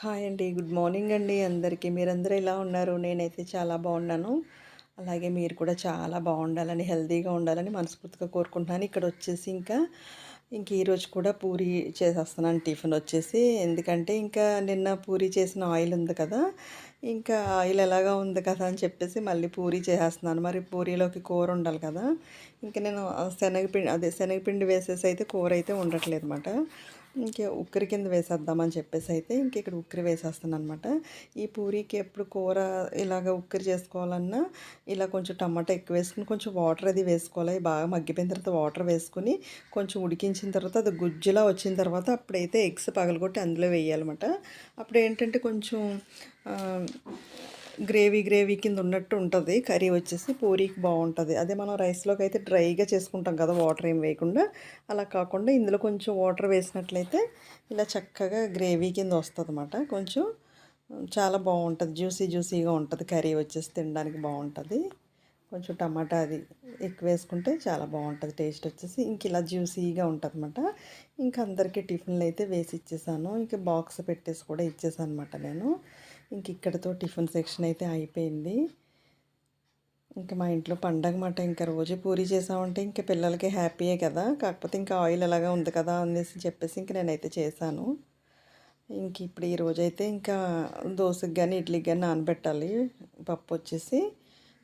Hi అండి good morning అండి అందరికీ. మీరందరూ ఎలా ఉన్నారు? నేనైతే చాలా బాగున్నాను. అలాగే మీరు కూడా చాలా బాగుండాలని హెల్తీగా ఉండాలని మనస్ఫూర్తిగా కోరుకుంటున్నాను. ఇక్కడ వచ్చేసి ఇంకా ఇంక ఈరోజు కూడా పూరి చేసేస్తున్నాను టిఫిన్ వచ్చేసి. ఎందుకంటే ఇంకా నిన్న పూరి చేసిన ఆయిల్ ఉంది కదా ఇంకా ఆయిల్ ఎలాగా ఉంది కదా అని చెప్పేసి మళ్ళీ పూరి చేసేస్తున్నాను. మరి పూరీలోకి కూర ఉండాలి కదా ఇంకా నేను శనగపిండి అదే శనగపిండి వేసేసి అయితే కూర అయితే ఉండట్లేదు అనమాట ఇంక ఉక్కరి కింద వేసేద్దామని చెప్పేసి అయితే ఇంక ఇక్కడ ఉక్కరి వేసేస్తాను అనమాట ఈ పూరీకి ఎప్పుడు కూర ఇలాగ ఉక్కరి చేసుకోవాలన్నా ఇలా కొంచెం టమాటా ఎక్కువ వేసుకుని కొంచెం వాటర్ అది వేసుకోవాలి. బాగా మగ్గిపోయిన తర్వాత వాటర్ వేసుకుని కొంచెం ఉడికించిన తర్వాత అది గుజ్జులా వచ్చిన తర్వాత అప్పుడైతే ఎగ్స్ పగలగొట్టి అందులో వేయాలన్నమాట. అప్పుడు ఏంటంటే కొంచెం గ్రేవీ గ్రేవీ కింద ఉన్నట్టు ఉంటుంది. కర్రీ వచ్చేసి పూరీకి బాగుంటుంది. అదే మనం రైస్లోకి అయితే డ్రైగా చేసుకుంటాం కదా వాటర్ ఏం వేయకుండా. అలా కాకుండా ఇందులో కొంచెం వాటర్ వేసినట్లయితే ఇలా చక్కగా గ్రేవీ కింద వస్తుంది అనమాట కొంచెం చాలా బాగుంటుంది. జ్యూసీ జ్యూసీగా ఉంటుంది. కర్రీ వచ్చేసి తినడానికి బాగుంటుంది. కొంచెం టమాటా అది ఎక్కువ వేసుకుంటే చాలా బాగుంటుంది. టేస్ట్ వచ్చేసి ఇంక ఇలా జ్యూసీగా ఉంటుంది అనమాట ఇంకా అందరికీ టిఫిన్లు అయితే వేసి ఇచ్చేసాను. ఇంకా బాక్స్ పెట్టేసి కూడా ఇచ్చేసాను అనమాట నేను. ఇంక ఇక్కడతో టిఫిన్ సెక్షన్ అయితే అయిపోయింది. ఇంకా మా ఇంట్లో పండగ మాట ఇంకా రోజు పూరి చేసామంటే ఇంకా పిల్లలకి హ్యాపీయే కదా. కాకపోతే ఇంకా ఆయిల్ ఎలాగా ఉంది కదా అనేసి చెప్పేసి ఇంక నేనైతే చేశాను. ఇంక ఇప్పుడు ఈ రోజైతే ఇంకా దోశకి కానీ ఇడ్లీకి కానీ నానబెట్టాలి. పప్పు వచ్చేసి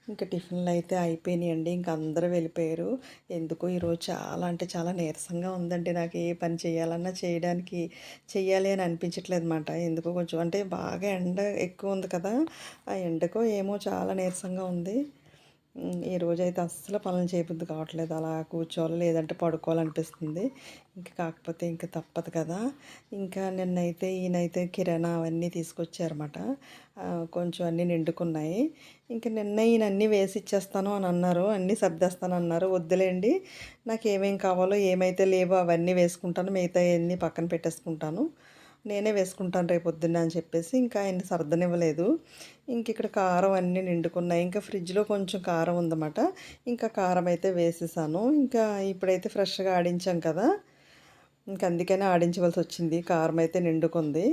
ఇంకా టిఫిన్లు అయితే అయిపోయినాయండి. ఇంకా అందరూ వెళ్ళిపోయారు. ఎందుకో ఈరోజు చాలా అంటే చాలా నీరసంగా ఉందండి. నాకు ఏ పని చేయాలన్నా చేయడానికి చెయ్యాలి అని అనిపించట్లేదు అనమాట ఎందుకో కొంచెం అంటే బాగా ఎండ ఎక్కువ ఉంది కదా. ఆ ఎండకో ఏమో చాలా నీరసంగా ఉంది. ఈ రోజైతే అస్సలు పనులు చేయబుద్ది కావట్లేదు. అలా కూర్చోవాలి లేదంటే పడుకోవాలనిపిస్తుంది. ఇంకా కాకపోతే ఇంకా తప్పదు కదా. ఇంకా నిన్నైతే ఈయనైతే కిరాణా అవన్నీ తీసుకొచ్చారన్నమాట. కొంచెం అన్నీ నిండుకున్నాయి. ఇంకా నిన్న ఈయన అన్నీ వేసి ఇచ్చేస్తాను అని అన్నారు. అన్నీ సర్దేస్తాను అన్నారు. వద్దులేండి నాకు ఏమేం కావాలో ఏమైతే లేవో అవన్నీ వేసుకుంటాను. మిగతా అన్నీ పక్కన పెట్టేసుకుంటాను. నేనే వేసుకుంటాను రేపు పొద్దున్న అని చెప్పేసి ఇంకా ఆయన సర్దనివ్వలేదు. ఇంక ఇక్కడ కారం అన్నీ నిండుకున్నాయి. ఇంకా ఫ్రిడ్జ్లో కొంచెం కారం ఉందన్నమాట. ఇంకా కారం అయితే వేసేసాను. ఇంకా ఇప్పుడైతే ఫ్రెష్గా ఆడించాం కదా. ఇంక అందుకనే ఆడించవలసి వచ్చింది. కారం అయితే నిండుకుంది.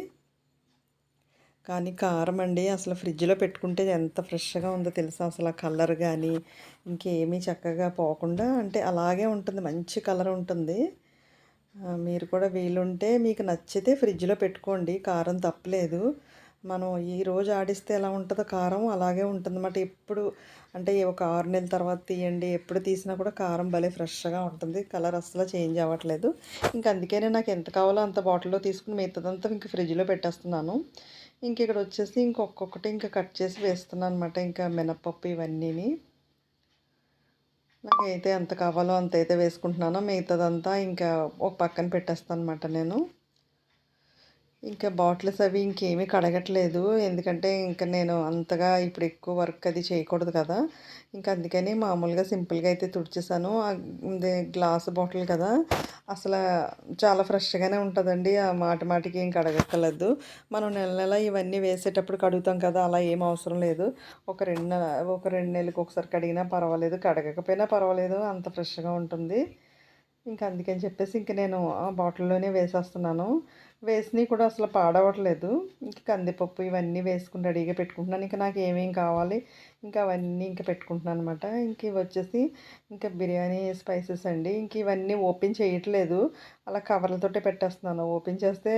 కానీ కారం అండి అసలు ఫ్రిడ్జ్లో పెట్టుకుంటే ఎంత ఫ్రెష్గా ఉందో తెలుసా? అసలు ఆ కలర్ కానీ ఇంకేమీ చక్కగా పోకుండా అంటే అలాగే ఉంటుంది. మంచి కలర్ ఉంటుంది. మీరు కూడా వీలుంటే మీకు నచ్చితే ఫ్రిడ్జ్లో పెట్టుకోండి. కారం తప్పలేదు. మనం ఈ రోజు ఆడిస్తే ఎలా ఉంటుందో కారం అలాగే ఉంటుందన్నమాట. ఎప్పుడు అంటే ఒక ఆరు నెలల తర్వాత తీయండి. ఎప్పుడు తీసినా కూడా కారం భలే ఫ్రెష్గా ఉంటుంది. కలర్ అస్సలు చేంజ్ అవ్వట్లేదు. ఇంకా అందుకనే నాకు ఎంత కావాలో అంత బాటిల్లో తీసుకుని మిగతాదంతా ఇంకా ఫ్రిడ్జ్లో పెట్టేస్తున్నాను. ఇంక ఇక్కడ వచ్చేసి ఇంకొక్కొక్కటి ఇంకా కట్ చేసి వేస్తున్నాను అనమాట ఇంకా మినప్పప్పు ఇవన్నీని. నాకైతే ఎంత కావాలో అంత అయితే వేసుకుంటున్నానో. మిగతాదంతా ఇంకా ఒక పక్కన పెట్టేస్తాను అనమాట నేను. ఇంకా బాటిల్స్ అవి ఇంకేమీ కడగట్లేదు. ఎందుకంటే ఇంకా నేను అంతగా ఇప్పుడు ఎక్కువ వర్క్ అది చేయకూడదు కదా. ఇంకా అందుకని మామూలుగా సింపుల్గా అయితే తుడిచేసాను. గ్లాస్ బాటిల్ కదా. అసలు చాలా ఫ్రెష్గానే ఉంటుందండి. ఆ మాటి మాటికి ఏం కడగక్కర్లేదు. మనం నెల నెల ఇవన్నీ వేసేటప్పుడు కడుగుతాం కదా. అలా ఏం అవసరం లేదు. ఒక రెండు ఒక రెండు నెలలకు ఒకసారి కడిగినా పర్వాలేదు. కడగకపోయినా పర్వాలేదు. అంత ఫ్రెష్గా ఉంటుంది. ఇంకా అందుకని చెప్పేసి ఇంక నేను ఆ బాటిల్లోనే వేసేస్తున్నాను. వేసినవి కూడా అసలు పాడవట్లేదు. ఇంక కందిపప్పు ఇవన్నీ వేసుకుని రెడీగా పెట్టుకుంటున్నాను. ఇంకా నాకు ఏమేమి కావాలి ఇంకా అవన్నీ ఇంకా పెట్టుకుంటున్నాను అనమాట ఇంక ఇవి వచ్చేసి ఇంకా బిర్యానీ స్పైసెస్ అండి. ఇంక ఇవన్నీ ఓపెన్ చేయట్లేదు. అలా కవర్లతోటే పెట్టేస్తున్నాను. ఓపెన్ చేస్తే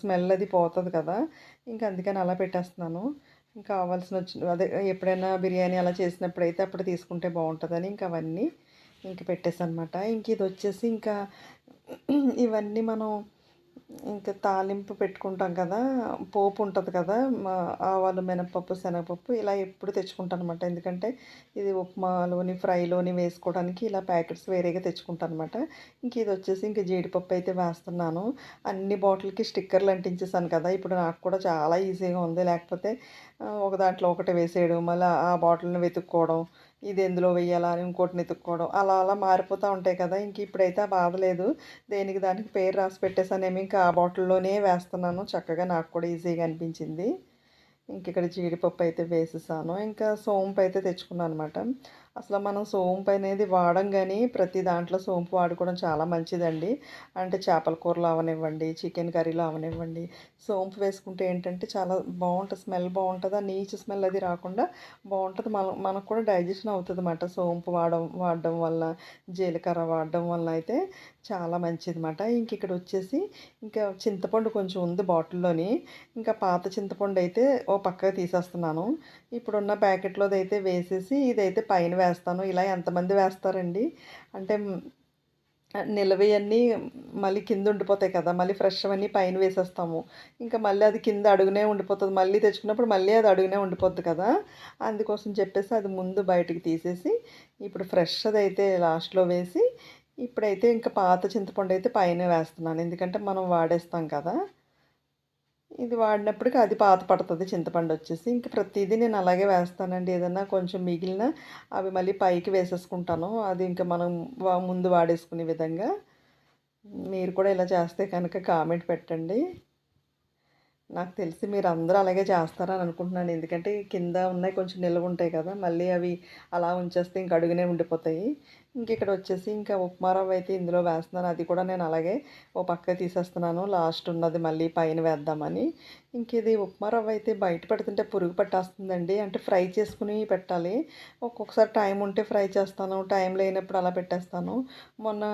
స్మెల్ అది పోతుంది కదా. ఇంకా అందుకని అలా పెట్టేస్తున్నాను. ఇంకా కావాల్సిన వచ్చిన అదే ఎప్పుడైనా బిర్యానీ అలా చేసినప్పుడు అయితే అప్పుడు తీసుకుంటే బాగుంటుందని ఇంకా అవన్నీ ఇంక పెట్టేసనమాట ఇంక ఇది వచ్చేసి ఇంకా ఇవన్నీ మనం ఇంకా తాలింపు పెట్టుకుంటాం కదా పోపు ఉంటుంది కదా ఆవాలు మినపప్పు శనగపప్పు ఇలా ఎప్పుడు తెచ్చుకుంటాను అనమాట ఎందుకంటే ఇది ఉప్మాలోని ఫ్రైలోని వేసుకోవడానికి ఇలా ప్యాకెట్స్ వేరేగా తెచ్చుకుంటాను అనమాట ఇంక ఇది వచ్చేసి ఇంక జీడిపప్పు అయితే వేస్తున్నాను. అన్ని బాటిల్కి స్టిక్కర్లు అంటించేసాను కదా ఇప్పుడు నాకు కూడా చాలా ఈజీగా ఉంది. లేకపోతే ఒక దాంట్లో ఒకటి వేసేయడం మళ్ళీ ఆ బాటిల్ని వెతుక్కోవడం ఇది ఎందులో వెయ్యాలా అని ఇంకోటిని ఎత్తుక్కోవడం అలా అలా మారిపోతూ ఉంటాయి కదా. ఇంక ఇప్పుడైతే ఆ బాధ లేదు. దేనికి దానికి పేరు రాసి పెట్టేసానేమి ఇంకా ఆ బాటిల్లోనే వేస్తున్నాను. చక్కగా నాకు కూడా ఈజీగా అనిపించింది. ఇంక ఇక్కడ జీడిపప్పు అయితే వేసేసాను. ఇంకా సోంపు అయితే తెచ్చుకున్నాను అనమాట అసలు మనం సోంపు అనేది వాడం కానీ ప్రతి దాంట్లో సోంపు వాడుకోవడం చాలా మంచిదండి. అంటే చేపల కూరలు అవనివ్వండి చికెన్ కర్రీలో అవనివ్వండి. సోంపు వేసుకుంటే ఏంటంటే చాలా బాగుంటుంది స్మెల్ బాగుంటుంది. ఆ నీచు స్మెల్ అది రాకుండా బాగుంటుంది. మన మనకు కూడా డైజెషన్ అవుతుంది అన్నమాట సోంపు వాడడం వాడడం వల్ల జీలకర్ర వాడడం వల్ల అయితే చాలా మంచిది అనమాట ఇంక ఇక్కడ వచ్చేసి ఇంకా చింతపండు కొంచెం ఉంది బాటిల్లోని. ఇంకా పాత చింతపండు అయితే ఓ పక్కగా తీసేస్తున్నాను. ఇప్పుడున్న ప్యాకెట్లోది అయితే వేసేసి ఇదైతే పైన వేస్తాను. ఇలా ఎంతమంది వేస్తారండి? అంటే నిలవయన్నీ మళ్ళీ కింద ఉండిపోతాయి కదా మళ్ళీ ఫ్రెష్ అవన్నీ పైన వేసేస్తాము. ఇంకా మళ్ళీ అది కింద అడుగునే ఉండిపోతుంది. మళ్ళీ తెచ్చుకున్నప్పుడు మళ్ళీ అది అడుగునే ఉండిపోద్ది కదా. అందుకోసం చెప్పేసి అది ముందు బయటికి తీసేసి ఇప్పుడు ఫ్రెష్ అది అయితే లాస్ట్లో వేసి ఇప్పుడైతే ఇంకా పాత చింతపండు అయితే పైన వేస్తున్నాను. ఎందుకంటే మనం వాడేస్తాం కదా. ఇది వాడినప్పటికీ అది పాత పడుతుంది చింతపండు వచ్చేసి. ఇంక ప్రతిదీ నేను అలాగే వేస్తానండి. ఏదన్నా కొంచెం మిగిలిన అవి మళ్ళీ పైకి వేసేసుకుంటాను. అది ఇంకా మనం ముందు వాడేసుకునే విధంగా. మీరు కూడా ఇలా చేస్తే కనుక కామెంట్ పెట్టండి. నాకు తెలిసి మీరు అందరూ అలాగే చేస్తారని అనుకుంటున్నాను. ఎందుకంటే కింద ఉన్నాయి కొంచెం నిల్వ ఉంటాయి కదా. మళ్ళీ అవి అలా ఉంచేస్తే ఇంక అడుగునే ఉండిపోతాయి. ఇంక ఇక్కడ వచ్చేసి ఇంకా ఉప్మా రవ్వ అయితే ఇందులో వేస్తున్నాను. అది కూడా నేను అలాగే ఓ పక్క తీసేస్తున్నాను. లాస్ట్ ఉన్నది మళ్ళీ పైన వేద్దామని. ఇంక ఇది ఉప్మా రవ్వ అయితే బయట పెడుతుంటే పురుగు పట్టేస్తుందండి. అంటే ఫ్రై చేసుకుని పెట్టాలి. ఒక్కొక్కసారి టైం ఉంటే ఫ్రై చేస్తాను. టైం లేనప్పుడు అలా పెట్టేస్తాను. మొన్న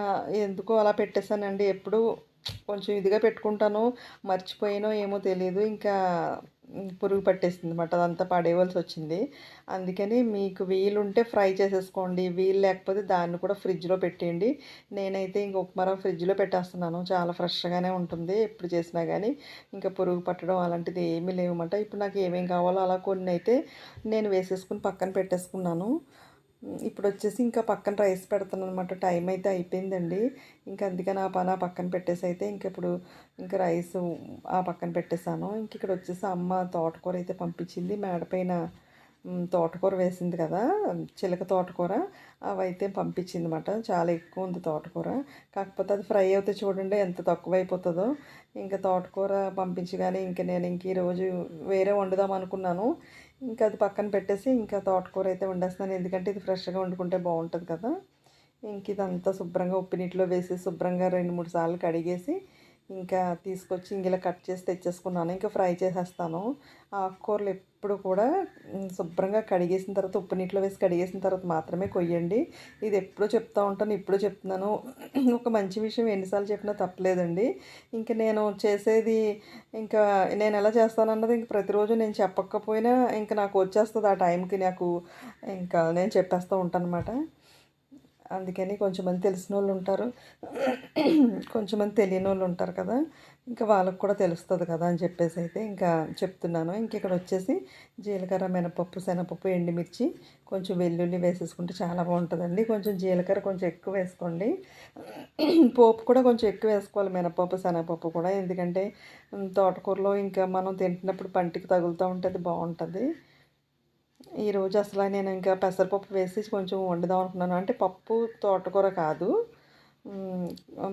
ఎందుకో అలా పెట్టేశానండి. ఎప్పుడు కొంచెం ఇదిగా పెట్టుకుంటాను మర్చిపోయానో ఏమో తెలియదు ఇంకా పురుగు పట్టేసింది అనమాట అదంతా పడేయవలసి వచ్చింది. అందుకని మీకు వీలుంటే ఫ్రై చేసేసుకోండి. వీలు లేకపోతే దాన్ని కూడా ఫ్రిడ్జ్లో పెట్టేయండి. నేనైతే ఇంక ఉప్మా ఫ్రిడ్జ్లో పెట్టేస్తున్నాను. చాలా ఫ్రెష్గానే ఉంటుంది. ఎప్పుడు చేసినా కానీ ఇంకా పురుగు పట్టడం అలాంటిది ఏమీ లేవన్నమాట. ఇప్పుడు నాకు ఏమేమి కావాలో అలా కొన్ని అయితే నేను వేసేసుకుని పక్కన పెట్టేసుకున్నాను. ఇప్పుడు వచ్చేసి ఇంకా పక్కన రైస్ పెడతాను అనమాట టైం అయితే అయిపోయిందండి. ఇంకా అందుకని ఆ పని ఆ పక్కన పెట్టేసి అయితే ఇంక ఇప్పుడు ఇంకా రైస్ ఆ పక్కన పెట్టేశాను. ఇంక ఇక్కడ వచ్చేసి అమ్మ తోటకూర అయితే పంపించింది. మేడపైన తోటకూర వేసింది కదా చిలక తోటకూర అవైతే పంపించింది అనమాట చాలా ఎక్కువ ఉంది తోటకూర. కాకపోతే అది ఫ్రై అయితే చూడండి ఎంత తక్కువ అయిపోతుందో ఇంకా తోటకూర పంపించగానే ఇంకా నేను ఇంక ఈరోజు వేరే వండుదాం అనుకున్నాను ఇంకా అది పక్కన పెట్టేసి ఇంకా తోటకూర అయితే వండేస్తున్నాను. ఎందుకంటే ఇది ఫ్రెష్గా వండుకుంటే బాగుంటుంది కదా. ఇంక ఇదంతా శుభ్రంగా ఉప్పు నీటిలో వేసి శుభ్రంగా రెండు మూడు సార్లు కడిగేసి ఇంకా తీసుకొచ్చి ఇంగిలా కట్ చేసి తెచ్చేసుకున్నాను. ఇంకా ఫ్రై చేసేస్తాను. ఆకుకూరలు ఎప్పుడు కూడా శుభ్రంగా కడిగేసిన తర్వాత ఉప్పు నీటిలో వేసి కడిగేసిన తర్వాత మాత్రమే కొయ్యండి. ఇది ఎప్పుడూ చెప్తూ ఉంటాను ఇప్పుడు చెప్తున్నాను. ఒక మంచి విషయం ఎన్నిసార్లు చెప్పినా తప్పలేదండి. ఇంకా నేను చేసేది ఇంకా నేను ఎలా చేస్తానన్నది ఇంక ప్రతిరోజు నేను చెప్పకపోయినా ఇంకా నాకు వచ్చేస్తుంది ఆ టైంకి నాకు ఇంకా నేను చెప్పేస్తూ ఉంటాను అనమాట అందుకని కొంచెం మంది తెలిసిన వాళ్ళు ఉంటారు. కొంచెం మంది తెలియని వాళ్ళు ఉంటారు కదా. ఇంకా వాళ్ళకు కూడా తెలుస్తుంది కదా అని చెప్పేసి అయితే ఇంకా చెప్తున్నాను. ఇంక ఇక్కడ వచ్చేసి జీలకర్ర మినపప్పు శనగపప్పు ఎండుమిర్చి కొంచెం వెల్లుల్లి వేసేసుకుంటే చాలా బాగుంటుందండి. కొంచెం జీలకర్ర కొంచెం ఎక్కువ వేసుకోండి. పోపు కూడా కొంచెం ఎక్కువ వేసుకోవాలి మినపప్పు శనగపప్పు కూడా. ఎందుకంటే తోటకూరలో ఇంకా మనం తింటున్నప్పుడు పంటికి తగులుతూ ఉంటుంది బాగుంటుంది. ఈరోజు అసలు నేను ఇంకా పెసరపప్పు వేసి కొంచెం వండుదాం అనుకున్నాను. అంటే పప్పు తోటకూర కాదు.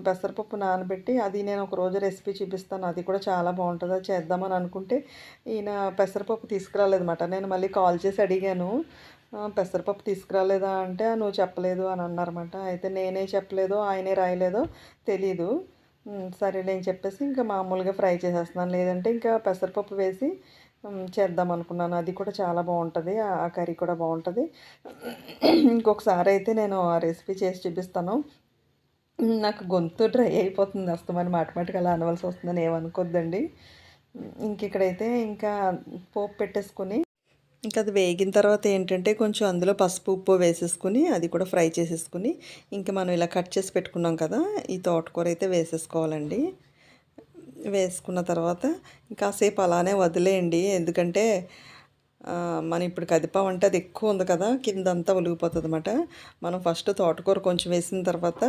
పెసరపప్పు నానబెట్టి అది నేను ఒక రోజు రెసిపీ చూపిస్తాను. అది కూడా చాలా బాగుంటుంది. అది చేద్దామని అనుకుంటే ఈయన పెసరపప్పు తీసుకురాలేదన్నమాట. నేను మళ్ళీ కాల్ చేసి అడిగాను పెసరపప్పు తీసుకురాలేదా అంటే నువ్వు చెప్పలేదు అని అన్నారన్నమాట. అయితే నేనే చెప్పలేదో ఆయనే రాయలేదో తెలీదు. సరే నేను చెప్పేసి ఇంకా మామూలుగా ఫ్రై చేసేస్తున్నాను. లేదంటే ఇంకా పెసరపప్పు వేసి చేద్దాం అనుకున్నాను. అది కూడా చాలా బాగుంటుంది. ఆ కర్రీ కూడా బాగుంటుంది. ఇంకొకసారి అయితే నేను ఆ రెసిపీ చేసి చూపిస్తాను. నాకు గొంతు డ్రై అయిపోతుంది వస్తామని మాట మాటకి అలా అనవలసి వస్తుందని ఏమనుకోద్దండి. ఇంక ఇక్కడైతే ఇంకా పోపు పెట్టేసుకొని ఇంకా అది వేగిన తర్వాత ఏంటంటే కొంచెం అందులో పసుపు ఉప్పు వేసేసుకుని అది కూడా ఫ్రై చేసేసుకుని ఇంకా మనం ఇలా కట్ చేసి పెట్టుకున్నాం కదా ఈ తోటకూర అయితే వేసేసుకోవాలండి. వేసుకున్న తర్వాత కాసేపు అలానే వదిలేయండి. ఎందుకంటే మనం ఇప్పుడు కదిపామంటే అది ఎక్కువ ఉంది కదా కింద అంతా ఒలిగిపోతుంది అనమాట మనం ఫస్ట్ తోటకూర కొంచెం వేసిన తర్వాత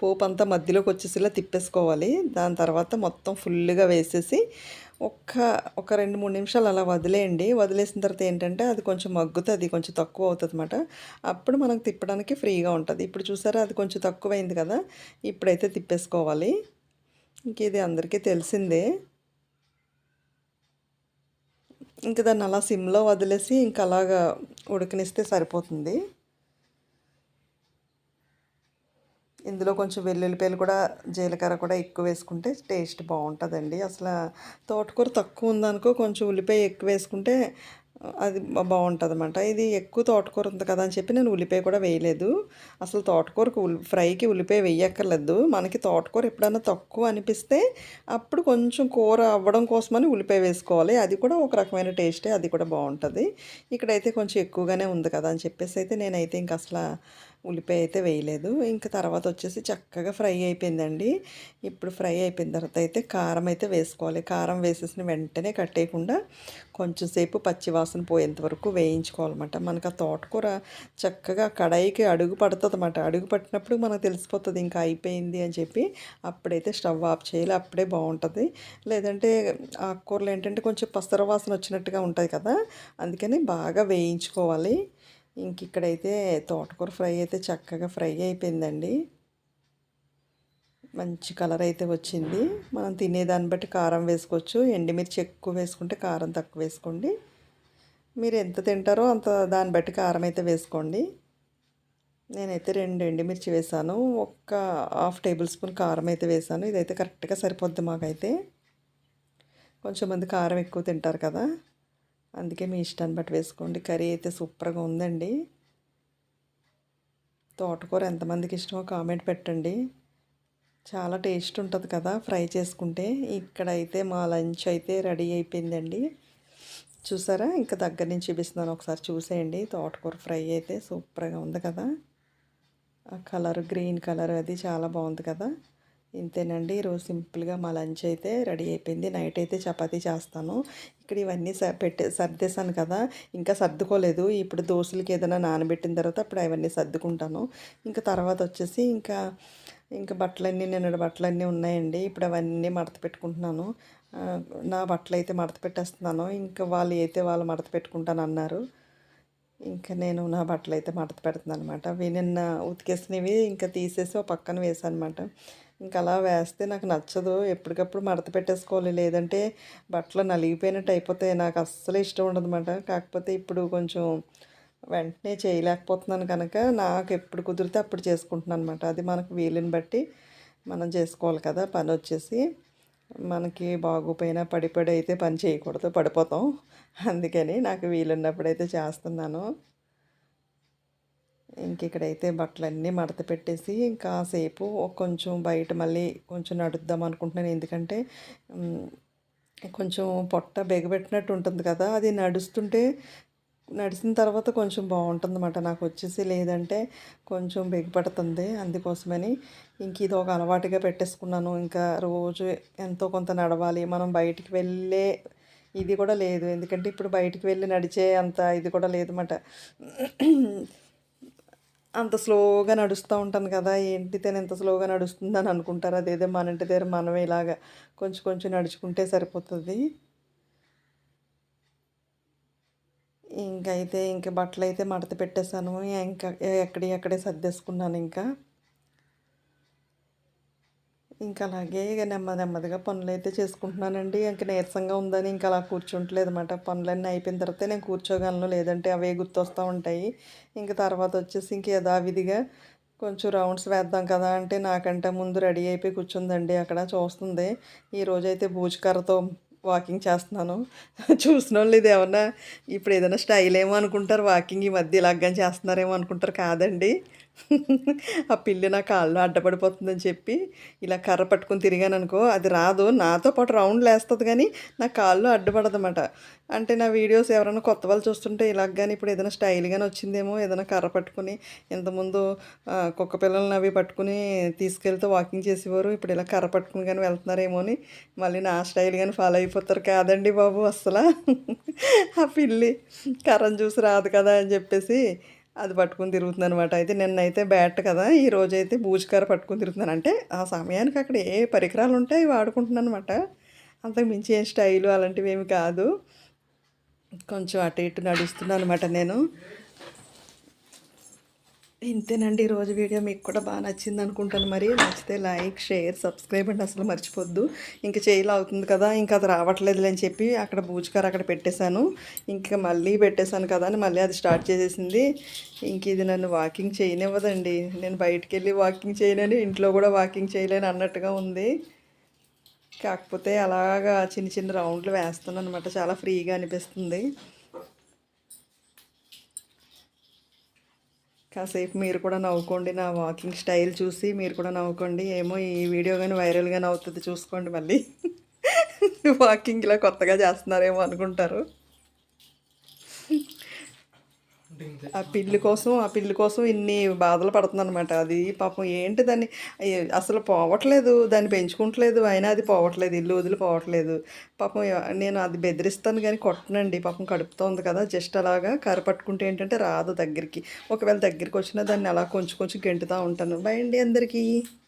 పోపు అంతా మధ్యలోకి వచ్చేసిలా తిప్పేసుకోవాలి. దాని తర్వాత మొత్తం ఫుల్గా వేసేసి ఒక్క ఒక రెండు మూడు నిమిషాలు అలా వదిలేయండి. వదిలేసిన తర్వాత ఏంటంటే అది కొంచెం మగ్గుతుంది కొంచెం తక్కువ అవుతుంది అనమాట అప్పుడు మనకు తిప్పడానికి ఫ్రీగా ఉంటుంది. ఇప్పుడు చూసారా అది కొంచెం తక్కువైంది కదా ఇప్పుడైతే తిప్పేసుకోవాలి. ఇంక ఇది అందరికీ తెలిసిందే. ఇంకా దాన్ని అలా సిమ్లో వదిలేసి ఇంకా అలాగా ఉడకనిస్తే సరిపోతుంది. ఇందులో కొంచెం వెల్లుల్లిపాయలు కూడా జీలకర్ర కూడా ఎక్కువ వేసుకుంటే టేస్ట్ బాగుంటుందండి. అసలు తోటకూర తక్కువ ఉందనుకో కొంచెం ఉల్లిపాయ ఎక్కువ వేసుకుంటే అది బాగుంటుంది అనమాట ఇది ఎక్కువ తోటకూర ఉంది కదా అని చెప్పి నేను ఉల్లిపాయ కూడా వేయలేదు. అసలు తోటకూరకు ఉల్లి ఫ్రైకి ఉల్లిపాయ వేయక్కర్లేదు. మనకి తోటకూర ఎప్పుడైనా తక్కువ అనిపిస్తే అప్పుడు కొంచెం కూర అవ్వడం కోసమని ఉల్లిపాయ వేసుకోవాలి. అది కూడా ఒక రకమైన టేస్టే అది కూడా బాగుంటుంది. ఇక్కడైతే కొంచెం ఎక్కువగానే ఉంది కదా అని చెప్పేసి అయితే నేనైతే ఇంక అసలు ఉల్లిపాయ అయితే వేయలేదు. ఇంకా తర్వాత వచ్చేసి చక్కగా ఫ్రై అయిపోయిందండి. ఇప్పుడు ఫ్రై అయిపోయిన తర్వాత అయితే కారం అయితే వేసుకోవాలి. కారం వేసేసిన వెంటనే కట్టేయకుండా కొంచెం సేపు పచ్చివాసన పోయేంత వరకు వేయించుకోవాలన్నమాట. మనకు ఆ తోటకూర చక్కగా కడాయికి అడుగు పడుతుంది అన్నమాట అడుగు పట్టినప్పుడు మనకు తెలిసిపోతుంది ఇంకా అయిపోయింది అని చెప్పి అప్పుడైతే స్టవ్ ఆఫ్ చేయాలి. అప్పుడే బాగుంటుంది. లేదంటే ఆకుకూరలు ఏంటంటే కొంచెం పసర వాసన వచ్చినట్టుగా ఉంటుంది కదా. అందుకని బాగా వేయించుకోవాలి. ఇంక ఇక్కడైతే తోటకూర ఫ్రై అయితే చక్కగా ఫ్రై అయిపోయిందండి. మంచి కలర్ అయితే వచ్చింది. మనం తినేదాన్ని బట్టి కారం వేసుకోవచ్చు. ఎండుమిర్చి ఎక్కువ వేసుకుంటే కారం తక్కువ వేసుకోండి. మీరు ఎంత తింటారో అంత దాన్ని బట్టి కారం అయితే వేసుకోండి. నేనైతే రెండు ఎండుమిర్చి వేసాను. ఒక్క హాఫ్ టేబుల్ స్పూన్ కారం అయితే వేసాను. ఇదైతే కరెక్ట్గా సరిపోద్ది మాకైతే. కొంచెం మంది కారం ఎక్కువ తింటారు కదా. అందుకే మీ ఇష్టాన్ని బట్టి వేసుకోండి. కర్రీ అయితే సూపర్గా ఉందండి. తోటకూర ఎంతమందికి ఇష్టమో కామెంట్ పెట్టండి. చాలా టేస్ట్ ఉంటుంది కదా ఫ్రై చేసుకుంటే. ఇక్కడైతే మా లంచ్ అయితే రెడీ అయిపోయిందండి. చూసారా? ఇంకా దగ్గర నుంచి చూపిస్తున్నాను. ఒకసారి చూసేయండి. తోటకూర ఫ్రై అయితే సూపర్గా ఉంది కదా. ఆ కలర్ గ్రీన్ కలర్ అది చాలా బాగుంది కదా. ఇంతేనండి. ఈరోజు సింపుల్గా మా లంచ్ అయితే రెడీ అయిపోయింది. నైట్ అయితే చపాతీ చేస్తాను. ఇక్కడ ఇవన్నీ పెట్టే సర్దేశాను కదా. ఇంకా సర్దుకోలేదు. ఇప్పుడు దోశలకి ఏదైనా నానబెట్టిన తర్వాత అప్పుడు అవన్నీ సర్దుకుంటాను. ఇంకా తర్వాత వచ్చేసి ఇంకా ఇంకా బట్టలన్నీ నిన్న బట్టలన్నీ ఉన్నాయండి. ఇప్పుడు అవన్నీ మడత పెట్టుకుంటున్నాను. నా బట్టలు అయితే మడత పెట్టేస్తున్నాను. ఇంకా వాళ్ళు అయితే వాళ్ళు మడత పెట్టుకుంటాను అన్నారు. ఇంకా నేను నా బట్టలు అయితే మడత పెడుతున్నాను అనమాట అవి నిన్న ఉతికేసినవి ఇంకా తీసేసి ఒక పక్కన వేసాను అనమాట ఇంకా అలా వేస్తే నాకు నచ్చదు. ఎప్పటికప్పుడు మడత పెట్టేసుకోవాలి. లేదంటే బట్టలు నలిగిపోయినట్టు అయిపోతాయి. నాకు అస్సలు ఇష్టం ఉండదు అనమాట కాకపోతే ఇప్పుడు కొంచెం వెంటనే చేయలేకపోతున్నాను కనుక నాకు ఎప్పుడు కుదిరితే అప్పుడు చేసుకుంటున్నాను అనమాట అది మనకు వీలుని బట్టి మనం చేసుకోవాలి కదా. పని వచ్చేసి మనకి బాగుపోయినా పడి పడి అయితే పని చేయకూడదు. పడిపోతాం. అందుకని నాకు వీలున్నప్పుడైతే చేస్తున్నాను. ఇంక ఇక్కడైతే బట్టలన్నీ మడత పెట్టేసి కాసేపు కొంచెం బయట మళ్ళీ కొంచెం నడుద్దాం అనుకుంటున్నాను. ఎందుకంటే కొంచెం పొట్ట బెగబెట్టినట్టు ఉంటుంది కదా అది నడుస్తుంటే నడిచిన తర్వాత కొంచెం బాగుంటుంది అన్నమాట నాకు వచ్చేసి లేదంటే కొంచెం బెగపడుతుంది అందుకోసమని ఇంక ఇది ఒక అలవాటుగా పెట్టేసుకున్నాను. ఇంకా రోజు ఎంతో కొంత నడవాలి. మనం బయటికి వెళ్ళే ఇది కూడా లేదు. ఎందుకంటే ఇప్పుడు బయటికి వెళ్ళి నడిచే అంత ఇది కూడా లేదన్నమాట. అంత స్లోగా నడుస్తూ ఉంటాను కదా ఏంటి తను ఎంత స్లోగా నడుస్తుందని అనుకుంటారు. అదేదో మన ఇంటి దగ్గర మనం ఇలాగా కొంచెం కొంచెం నడుచుకుంటే సరిపోతుంది. ఇంకైతే ఇంక బట్టలు అయితే మడత పెట్టేశాను. ఇంకా ఎక్కడి ఎక్కడే సర్దేసుకున్నాను ఇంకా. ఇంకా అలాగే ఇక నెమ్మది నెమ్మదిగా పనులు అయితే చేసుకుంటున్నానండి. ఇంకా నీరసంగా ఉందని ఇంకా అలా కూర్చుంటలేదు అనమాట పనులన్నీ అయిపోయిన తర్వాత నేను కూర్చోగలను. లేదంటే అవే గుర్తొస్తూ ఉంటాయి. ఇంకా తర్వాత వచ్చేసి ఇంక యథావిధిగా కొంచెం రౌండ్స్ వేద్దాం కదా అంటే నాకంటే ముందు రెడీ అయిపోయి కూర్చుందండి. అక్కడ చూస్తుంది. ఈరోజైతే బూజుకర్రతో వాకింగ్ చేస్తున్నాను. చూసిన వాళ్ళు ఇది ఏమన్నా ఇప్పుడు ఏదైనా స్టైల్ ఏమో అనుకుంటారు. వాకింగ్ ఈ మధ్య ఇలాగని చేస్తున్నారేమో అనుకుంటారు. కాదండి. ఆ పిల్లి నా కాళ్ళు అడ్డపడిపోతుందని చెప్పి ఇలా కర్ర పట్టుకుని తిరిగాను అనుకో అది రాదు. నాతో పాటు రౌండ్లు వేస్తుంది కానీ నా కాళ్ళు అడ్డుపడదన్నమాట. అంటే నా వీడియోస్ ఎవరైనా కొత్త వాళ్ళు చూస్తుంటే ఇలాగ కానీ ఇప్పుడు ఏదైనా స్టైల్ కానీ వచ్చిందేమో ఏదైనా కర్ర పట్టుకుని ఇంతకుముందు కుక్క పిల్లల్ని అవి పట్టుకుని తీసుకెళ్తే వాకింగ్ చేసేవారు ఇప్పుడు ఇలా కర్ర పట్టుకుని కానీ వెళ్తున్నారేమో అని మళ్ళీ నా స్టైల్ కానీ ఫాలో అయిపోతారు. కాదండి బాబు అసలు ఆ పిల్లి కర్రను చూసి రాదు కదా అని చెప్పేసి అది పట్టుకుని తిరుగుతుంది అనమాట అయితే నిన్నైతే బ్యాట్ కదా ఈ రోజు అయితే బూజుకార పట్టుకుని తిరుగుతున్నాను. అంటే ఆ సమయానికి అక్కడ ఏ పరికరాలు ఉంటాయి వాడుకుంటున్నాను అనమాట అంతకు మించి ఏం స్టైలు అలాంటివి ఏమి కాదు. కొంచెం అటు ఇటు నడుస్తున్నాను అనమాట నేను. ఇంతేనండి ఈరోజు వీడియో మీకు కూడా బాగా నచ్చింది అనుకుంటాను. మరి నచ్చితే లైక్ షేర్ సబ్స్క్రైబ్ అండి అసలు మర్చిపోద్దు. ఇంకా చేయలు అవుతుంది కదా ఇంకా అది రావట్లేదు అని చెప్పి అక్కడ బూజుకారు అక్కడ పెట్టేశాను. ఇంకా మళ్ళీ పెట్టేశాను కదా అని మళ్ళీ అది స్టార్ట్ చేసేసింది. ఇంక ఇది నన్ను వాకింగ్ చేయనివ్వదండి. నేను బయటికి వెళ్ళి వాకింగ్ చేయలేను ఇంట్లో కూడా వాకింగ్ చేయలేను అన్నట్టుగా ఉంది. కాకపోతే అలాగా చిన్న చిన్న రౌండ్లు వేస్తాను అనమాట చాలా ఫ్రీగా అనిపిస్తుంది. కాసేపు మీరు కూడా నవ్వుకోండి నా వాకింగ్ స్టైల్ చూసి మీరు కూడా నవ్వుకోండి. ఏమో ఈ వీడియో కానీ వైరల్గానే అవుతుంది చూసుకోండి మళ్ళీ. వాకింగ్ ఇలా కొత్తగా చేస్తున్నారేమో అనుకుంటారు. ఆ పిల్లి కోసం ఆ పిల్లి కోసం ఇన్ని బాధలు పడుతుంది అనమాట అది పాపం ఏంటి దాన్ని? అసలు పోవట్లేదు. దాన్ని పెంచుకుంటలేదు. అయినా అది పోవట్లేదు. ఇల్లు వదిలిపోవట్లేదు పాపం నేను అది బెదిరిస్తాను కానీ కొట్టనండి. పాపం కడుపుతో ఉంది కదా. జస్ట్ అలాగా కర్ర పట్టుకుంటే ఏంటంటే రాదు దగ్గరికి. ఒకవేళ దగ్గరికి వచ్చినా దాన్ని అలా కొంచెం కొంచెం గెంటుతూ ఉంటాను. బై అండి అందరికీ.